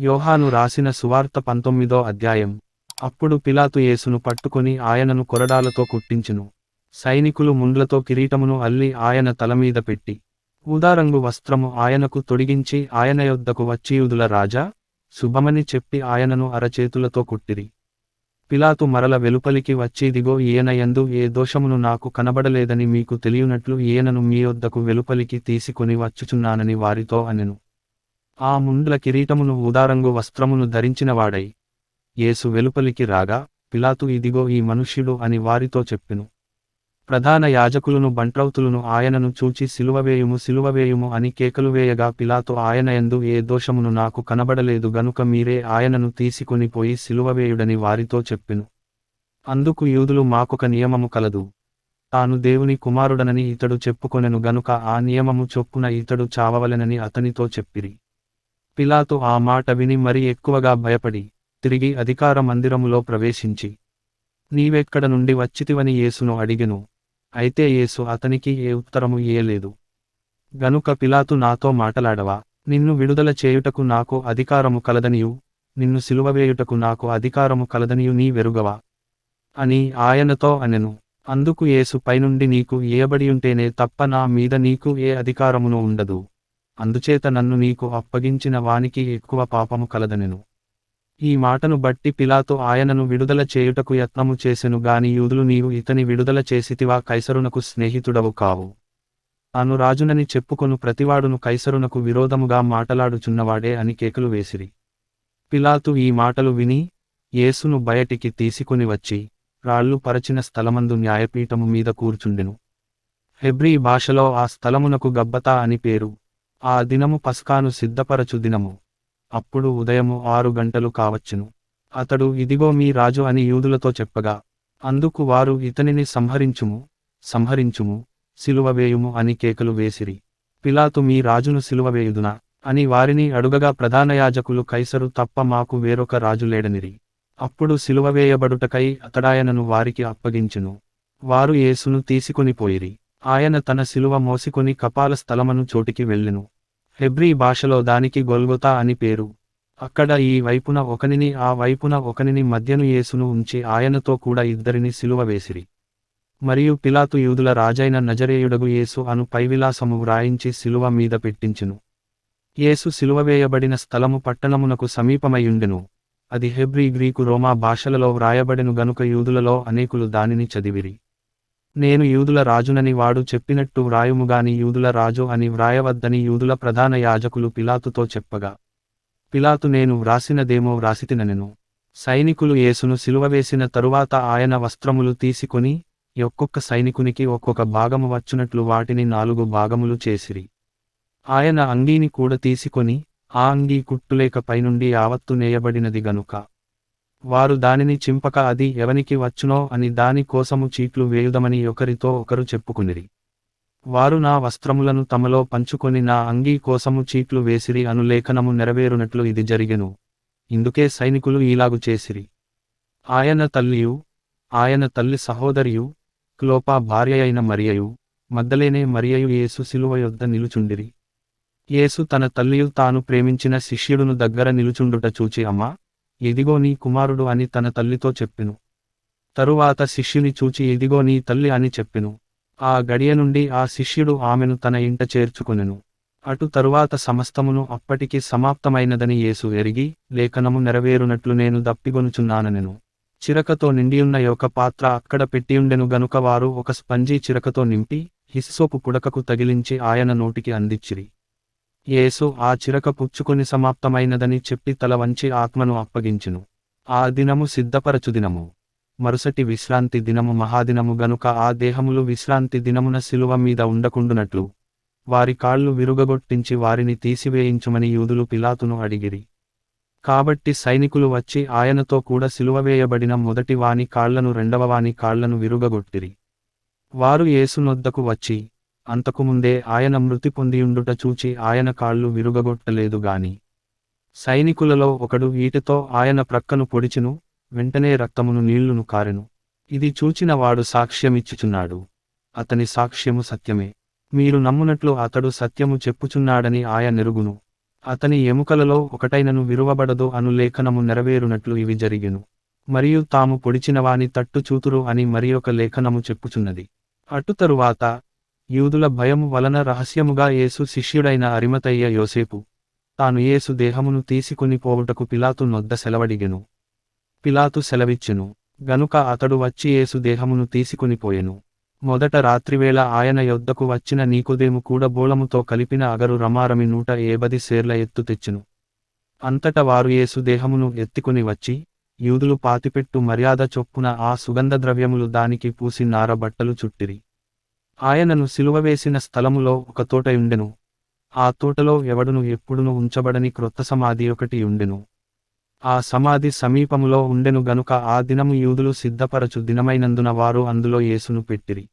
యోహాను రాసిన సువార్త పంతొమ్మిదో అధ్యాయం. అప్పుడు పిలాతు యేసును పట్టుకొని ఆయనను కొరడాలతో కుట్టించును. సైనికులు ముండ్లతో కిరీటమును అల్లి ఆయన తలమీద పెట్టి ఊదారంగు వస్త్రము ఆయనకు తొడిగించి ఆయన యొద్దకు వచ్చియుదుల రాజా శుభమని చెప్పి ఆయనను అరచేతులతో కుట్టిరి. పిలాతు మరల వెలుపలికి వచ్చిదిగో ఈయన యందు ఏ దోషమును నాకు కనబడలేదని మీకు తెలియనట్లు ఈయనను మీ యొద్దకు వెలుపలికి తీసుకుని వచ్చుచున్నానని వారితో అనెను. ఆ ముండ్ల కిరీటమును ఊదారంగు వస్త్రమును ధరించినవాడై. యేసు వెలుపలికి రాగా పిలాతు ఇదిగో ఈ మనుష్యుడు అని వారితో చెప్పెను. ప్రధాన యాజకులను బంట్రౌతులను ఆయనను చూచి సిలువవేయుము సిలువవేయుము అని కేకలు వేయగా పిలాతు ఆయన యందు ఏ దోషమును నాకు కనబడలేదు గనుక మీరే ఆయనను తీసుకొని పోయి సిలువవేయుడని వారితో చెప్పెను. అందుకు యూదులు మాకొక నియమము కలదు. తాను దేవుని కుమారుడనని ఇతడు చెప్పుకొనెను గనుక ఆ నియమము చొప్పున ఇతడు చావవలెనని అతనితో చెప్పిరి. పిలాతు ఆ మాట విని మరి ఎక్కువగా భయపడి తిరిగి అధికార మందిరములో ప్రవేశించి నీవెక్కడ నుండి వచ్చితివని యేసును అడిగెను. అయితే యేసు అతనికి ఏ ఉత్తరము ఇయ్యలేదు. గనుక పిలాతు నాతో మాటలాడవా? నిన్ను విడుదల చేయుటకు నాకు అధికారము కలదనియు. నిన్ను సిలువవేయుటకు నాకు అధికారము కలదనియు. నీ వెరుగవా? అని ఆయనతో అనెను. అందుకు యేసు పైనుండి నీకు ఇయ్యబడియుంటేనే తప్ప నా మీద నీకు ఏ అధికారమును ఉండదు. అందుచేత నన్ను నీకు అప్పగించిన వానికి ఎక్కువ పాపము కలదనెను. ఈ మాటను బట్టి పిలాతు ఆయనను విడుదల చేయుటకు యత్నము చేసెను గాని యూదులు నీవు ఇతని విడుదల చేసితివా కైసరునకు స్నేహితుడవు కావు. తాను రాజునని చెప్పుకొను ప్రతివాడును కైసరునకు విరోధముగా మాటలాడుచున్నవాడే అని కేకులు వేసిరి. పిలాతు ఈ మాటలు విని యేసును బయటికి తీసుకుని వచ్చి రాళ్ళు పరచిన స్థలమందు న్యాయపీఠము మీద కూర్చుండెను. హెబ్రీ భాషలో ఆ స్థలమునకు గబ్బతా అని పేరు. ఆ దినము పస్కాను సిద్ధపరచు దినము. అప్పుడు ఉదయము ఆరు గంటలు కావచ్చును. అతడు ఇదిగో మీ రాజు అని యూదులతో చెప్పగా అందుకు వారు ఇతనిని సంహరించుము సంహరించుము సిలువవేయుము అని కేకలు వేసిరి. పిలాతు మీ రాజును సిలువవేయుదునా అని వారిని అడుగగా ప్రధాన యాజకులు కైసరు తప్ప మాకు వేరొక రాజు లేడనిరి. అప్పుడు సిలువవేయబడుటకై అతడాయనను వారికి అప్పగించును. వారు యేసును తీసుకొనిపోయిరి ఆయన తన సిలువ మోసికొని కపాల స్థలమను చోటికి వెళ్ళెను. హెబ్రీ భాషలో దానికి గొల్గొతా అని పేరు. అక్కడ ఈ వైపున ఒకనిని ఆ వైపున ఒకనిని మధ్యను యేసును ఉంచి ఆయనతో కూడా ఇద్దరిని సిలువ వేసిరి. మరియు పిలాతు యూదుల రాజైన నజరేయుడగు యేసు అను పైవిలాసము వ్రాయించి సిలువ మీద పెట్టించును. యేసు సిలువవేయబడిన స్థలము పట్టణమునకు సమీపమైయుండెను. అది హెబ్రీ గ్రీకు రోమా భాషలలో వ్రాయబడెను గనుక యూదులలో అనేకులు దానిని చదివిరి. నేను యూదుల రాజునని వాడు చెప్పినట్టు వ్రాయుముగాని యూదుల రాజు అని వ్రాయవద్దని యూదుల ప్రధాన యాజకులు పిలాతుతో చెప్పగా. పిలాతు నేను వ్రాసినదేమో వ్రాసితిననెను. సైనికులు యేసును సిలువవేసిన తరువాత ఆయన వస్త్రములు తీసుకొని ఒక్కొక్క సైనికునికి ఒక్కొక్క భాగము వచ్చునట్లు వాటిని నాలుగు భాగములు చేసిరి. ఆయన అంగీని కూడా తీసుకొని ఆ అంగీ కుట్టులేక పైనుండి యావత్తు నేయబడినది గనుక. వారు దానిని చింపక అది ఎవనికి వచ్చునో అని దాని కోసము చీట్లు వేయుదమని ఒకరితో ఒకరు చెప్పుకునిరి. వారు నా వస్త్రములను తమలో పంచుకొని నా అంగీ కోసము చీట్లు వేసిరి అను లేఖనము నెరవేరునట్లు ఇది జరిగెను. ఇందుకే సైనికులు ఈలాగు చేసిరి. ఆయన తల్లియు ఆయన తల్లి సహోదరియు క్లోపా అయిన మరియయు మద్దలేనే మరియయు యేసు శిలువ యొద్ద నిలుచుండిరి. యేసు తన తల్లియు తాను ప్రేమించిన శిష్యుడును దగ్గర నిలుచుండుట చూచి అమ్మా! ఇదిగో నీ కుమారుడు అని తన తల్లితో చెప్పెను. తరువాత శిష్యుని చూచి ఇదిగో నీ తల్లి అని చెప్పెను. ఆ గడియ నుండి ఆ శిష్యుడు ఆమెను తన ఇంట చేర్చుకొనెను. అటు తరువాత సమస్తమును అప్పటికి సమాప్తమైనదని యేసు ఎరిగి లేఖనము నెరవేరునట్లు నేను దప్పిగొనుచున్నాననెను. చిరకతో నిండియున్న యొక్క పాత్ర అక్కడ పెట్టియుండెను గనుక వారు ఒక స్పంజీ చిరకతో నింపి హిస్సోపు పుడకకు తగిలించి ఆయన నోటికి అందించిరి యేసు ఆ చిరక పుచ్చుకొని సమాప్తమైనదని చెప్పి తల వంచి ఆత్మను అప్పగించును. ఆ దినము సిద్ధపరచు దినము. మరుసటి విశ్రాంతి దినము మహాదినము గనుక ఆ దేహములు విశ్రాంతి దినమున శిలువ మీద ఉండకుండునట్లు వారి కాళ్ళు విరుగగొట్టించి వారిని తీసివేయించుమని యూదులు పిలాతును అడిగిరి. కాబట్టి సైనికులు వచ్చి ఆయనతో కూడా సిలువవేయబడిన మొదటి వాని కాళ్ళను రెండవ వాని కాళ్ళను విరుగగొట్టిరి. వారు యేసునొద్దకు వచ్చి అంతకుముందే ఆయన మృతి పొందియుండుట చూచి ఆయన కాళ్ళు విరుగగొట్టలేదు గాని. సైనికులలో ఒకడు ఈటతో ఆయన ప్రక్కను పొడిచును వెంటనే రక్తమును నీళ్ళును కారెను. ఇది చూచిన వాడు సాక్ష్యమిచ్చుచున్నాడు. అతని సాక్ష్యము సత్యమే. మీరు నమ్మునట్లు అతడు సత్యము చెప్పుచున్నాడని ఆయ నెరుగును. అతని ఎముకలలో ఒకటైనను విరువబడదు అను లేఖనము నెరవేరునట్లు ఇవి జరిగిను. మరియు తాము పొడిచినవాని తట్టు చూతురు అని మరియొక లేఖనము చెప్పుచున్నది. అటు తరువాత యూదుల భయము వలన రహస్యముగా యేసు శిష్యుడైన అరిమతయ్య యోసేపు తాను యేసు దేహమును తీసుకుని పోవుటకు పిలాతు నొద్ద సెలవడిగెను. పిలాతు సెలవిచ్చెను గనుక అతడు వచ్చి యేసు దేహమును తీసుకుని పోయెను. మొదట రాత్రివేళ ఆయన యొద్దకు వచ్చిన నీకుదేము కూడా బోళముతో కలిపిన అగరు రమారమి నూట ఏబది సేర్ల ఎత్తు తెచ్చెను. అంతట వారు యేసు దేహమును ఎత్తుకుని వచ్చి యూదులు పాతిపెట్టు మర్యాద చొప్పున ఆ సుగంధ ద్రవ్యములు దానికి పూసి నార బట్టలు చుట్టిరి. ఆయనను సిలువవేసిన స్థలములో ఒక తోటయుండెను ఆ తోటలో ఎవడును ఎప్పుడును ఉంచబడని క్రొత్త సమాధి ఒకటి ఉండెను ఆ సమాధి సమీపములో ఉండెను గనుక ఆ దినము యూదులు సిద్ధపరచు దినమైనందున వారు అందులో యేసును పెట్టిరి.